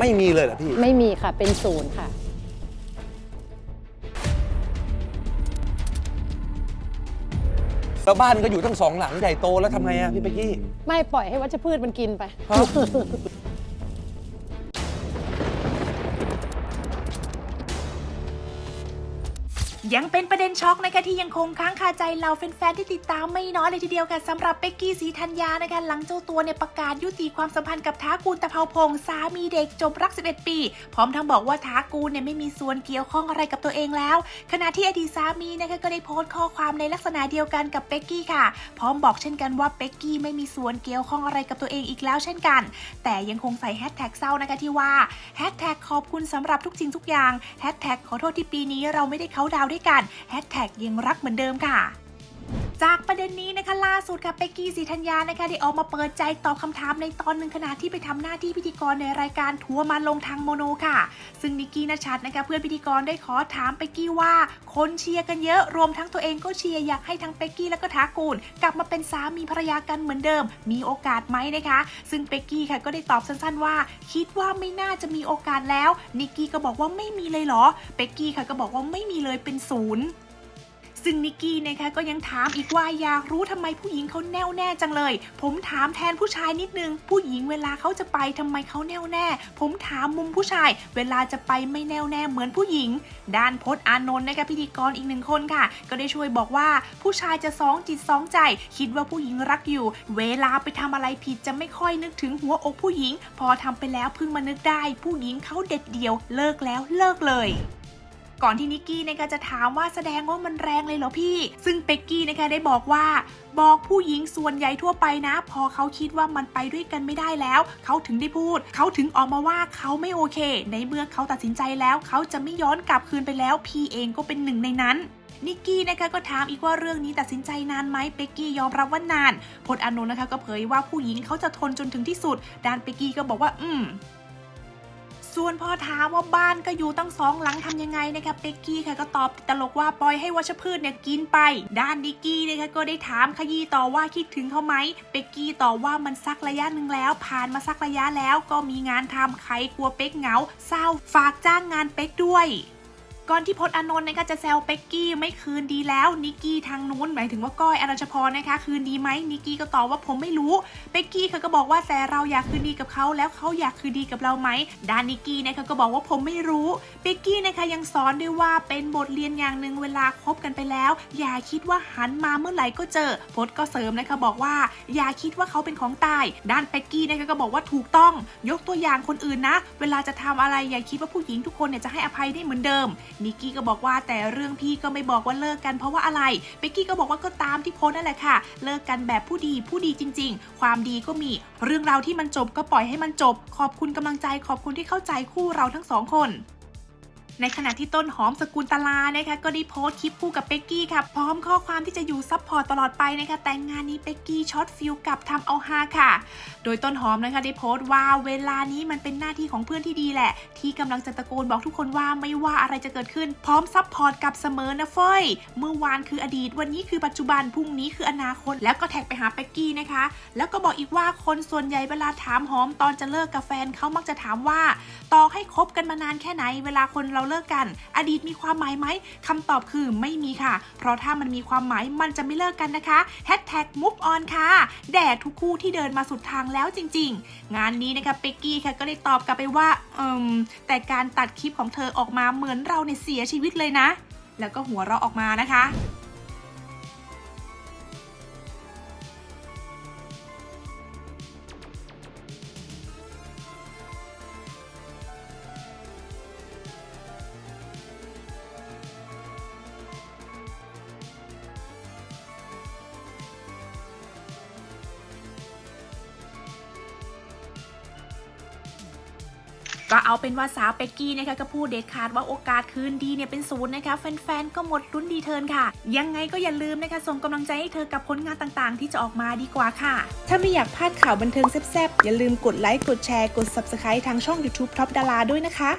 ไม่มีเลยเหรอพี่ ไม่มีค่ะเป็นศูนย์ค่ะ แล้วบ้านก็อยู่ทั้งสองหลังใหญ่โตแล้วทำไงอะพี่เป๊กกี้ ไม่ปล่อยให้วัชพืชมันกินไป ฮะ ยังเป็นประเด็นช็อกนะคะที่ยังคงค้างคาใจเราแฟนๆที่ติดตามไม่น้อยเลยทีเดียวค่ะสำหรับเป็กกี้สีธัญญานะคะหลังเจ้าตัวเนี่ยประกาศยุติความสัมพันธ์กับท้ากูลตะเภาพงศ์สามีเด็กจบรัก 11 ปี พร้อมทั้งบอกว่าท้ากูลเนี่ยไม่มีส่วนเกี่ยวข้องอะไรกับตัวเองแล้ว ขณะที่อดีตสามีนะคะก็ได้โพสต์ข้อความในลักษณะเดียวกันกับเป็กกี้ค่ะ พร้อมบอกเช่นกันว่าเป็กกี้ไม่มีส่วนเกี่ยวข้องอะไรกับตัวเองอีกแล้วเช่นกัน แต่ยังคงใส่แฮชแท็กเศร้านะคะที่ว่าแฮชแท็กขอบคุณสำหรับทุกสิ่งทุกอย่างแฮชแท็กขอโทษที่ปีนี้เราไม่ได้เขาดาวด้วยกันแฮชแท็กยังรักเหมือนเดิมค่ะ จากประเด็นนี้นะคะล่าสุดค่ะเป็กกี้สีธัญญานะคะได้ออกมาเปิดใจตอบคำถามในตอนหนึ่งขณะที่ไปทำหน้าที่พิธีกรในรายการทัวร์มาลงทางโมโนค่ะ ซึ่งนิกกี้นชัดนะคะเพื่อนพิธีกรได้ขอถามเป็กกี้ว่าคนเชียร์กันเยอะรวมทั้งตัวเองก็เชียร์อยากให้ทั้งเป็กกี้และก็ทากูล กลับมาเป็นสามีภรรยากันเหมือนเดิม มีโอกาสไหมนะคะ ซึ่งเป็กกี้ค่ะก็ได้ตอบสั้นๆว่า คิดว่าไม่น่าจะมีโอกาสแล้วนิกกี้ก็บอกว่าไม่มีเลยเหรอเป็กกี้ค่ะก็บอกว่าไม่มีเลยเป็นศูนย์ ซึ่งนิกกี้นะคะก็ยังถามอีกว่าอยากรู้ทำไมผู้หญิงเขาแน่วแน่จังเลย ผมถามแทนผู้ชายนิดนึง ผู้หญิงเวลาเขาจะไปทำไมเขาแน่วแน่ ผมถามมุมผู้ชาย เวลาจะไปไม่แน่วแน่เหมือนผู้หญิง ด้านพจน์อานนท์นะคะพิธีกรอีกหนึ่งคนค่ะ ก็ได้ช่วยบอกว่าผู้ชายจะสองจิตสองใจ คิดว่าผู้หญิงรักอยู่ เวลาไปทำอะไรผิดจะไม่ค่อยนึกถึงหัวอกผู้หญิง พอทำไปแล้วเพิ่งมานึกได้ ผู้หญิงเขาเด็ดเดี่ยวเลิกแล้วเลิกเลย ก่อนที่นิกกี้นะคะจะถามว่าแสดงว่ามันแรงเลยเหรอพี่ ซึ่งเป็กกี้นะคะได้บอกว่า บอกผู้หญิงส่วนใหญ่ทั่วไปนะ พอเขาคิดว่ามันไปด้วยกันไม่ได้แล้ว เขาถึงได้พูด เขาถึงออกมาว่าเขาไม่โอเค ในเมื่อเขาตัดสินใจแล้ว เขาจะไม่ย้อนกลับคืนไปแล้ว พี่เองก็เป็นหนึ่งในนั้นนิกกี้นะคะก็ถามอีกว่าเรื่องนี้ตัดสินใจนานไหมเป็กกี้ยอมรับว่านานพลอานนท์นะคะก็เผยว่าผู้หญิงเขาจะทนจนถึงที่สุด ดานเป็กกี้ก็บอกว่า อืม ส่วนพอถามว่าบ้านก็อยู่ตั้งสองหลังทำยังไงนะคะเป็กกี้ค่ะก็ตอบตลกว่าปล่อยให้วัชพืชเนี่ยกินไป ด้านดิกกี้นะคะก็ได้ถามขยี้ต่อว่าคิดถึงเขาไหมเป็กกี้ตอบว่ามันสักระยะหนึ่งแล้ว ผ่านมาสักระยะแล้วก็มีงานทำใครกลัวเป็กเหงาเศร้าฝากจ้างงานเป็กด้วย ก่อนที่พจน์อานนท์นะคะจะแซวเป็กกี้ไม่คืนดีแล้วนิกกี้ทางนู้นหมายถึงว่าก้อยอรัชพรนะคะ คืนดีไหมนิกกี้ก็ตอบว่าผมไม่รู้เป็กกี้เขาก็บอกว่าแต่เราอยากคืนดีกับเขาแล้วเขาอยากคืนดีกับเราไหมด้านนิกกี้นะคะก็บอกว่าผมไม่รู้เป็กกี้นะคะยังสอนด้วยว่าเป็นบทเรียนอย่างหนึ่งเวลาคบกันไปแล้ว อย่าคิดว่าหันมาเมื่อไหร่ก็เจอพจน์ก็เสริมนะคะบอกว่า อย่าคิดว่าเขาเป็นของตาย ด้านเป็กกี้นะคะก็บอกว่าถูกต้อง ยกตัวอย่างคนอื่นนะ เวลาจะทำอะไรอย่าคิดว่าผู้หญิงทุกคนเนี่ยจะให้อภัยได้เหมือนเดิมนิกกี้ก็บอกว่าแต่เรื่องพี่ก็ไม่บอกว่าเลิกกันเพราะว่าอะไรเบกกี้ก็บอกว่าก็ตามที่โพสนั่นแหละค่ะ เลิกกันแบบผู้ดีผู้ดีจริง ๆ ความดีก็มี เรื่องราวที่มันจบก็ปล่อยให้มันจบ ขอบคุณกำลังใจขอบคุณที่เข้าใจคู่เราทั้งสองคน ในขณะที่ต้นหอมสกุลตลานะคะก็ได้โพสต์คลิปคู่กับเป็กกี้ค่ะพร้อมข้อความที่จะอยู่ซับพอร์ตตลอดไปนะคะแต่งงานนี้เป็กกี้ช็อตฟิลกับทำเอาฮาค่ะ โดยต้นหอมนะคะได้โพสต์ว่าเวลานี้มันเป็นหน้าที่ของเพื่อนที่ดีแหละ ที่กำลังจะตะโกนบอกทุกคนว่าไม่ว่าอะไรจะเกิดขึ้น พร้อมซับพอร์ตกับเสมอนะเฟยเมื่อวานคืออดีต วันนี้คือปัจจุบันพรุ่งนี้คืออนาคต แล้วก็แท็กไปหาเป็กกี้นะคะ แล้วก็บอกอีกว่าคนส่วนใหญ่เวลาถามหอมตอนจะเลิกกับแฟนเขามักจะถามว่า ต่อให้คบกันมานานแค่ไหน เวลาคนเราเลิกกัน อดีตมีความหมายไหมคำตอบคือไม่มีค่ะ เพราะถ้ามันมีความหมายมันจะไม่เลิกกันนะคะแฮชแท็กมุฟออนค่ะ แด่ทุกคู่ที่เดินมาสุดทางแล้วจริง ๆ งานนี้นะคะเป็กกี้ค่ะก็ได้ตอบกลับไปว่าเอืมแต่การตัดคลิปของเธอออกมาเหมือนเราเนี่ยเสียชีวิตเลยนะ แล้วก็หัวเราะออกมานะคะ ก็เอาเป็นว่าสาวเป็กกี้นะคะก็พูดเด็ดขาดว่าโอกาสคืนดีเนี่ยเป็นศูนย์นะคะ แฟนๆ ก็หมดรุ้นดีเทิร์นค่ะ ยังไงก็อย่าลืมนะคะส่งกำลังใจให้เธอกับผลงานต่างๆ ที่จะออกมาดีกว่าค่ะ ถ้าไม่อยากพลาดข่าวบันเทิงแซ่บๆ อย่าลืมกดไลค์กดแชร์กด Subscribe ทางช่อง YouTube Top ดาราด้วยนะคะ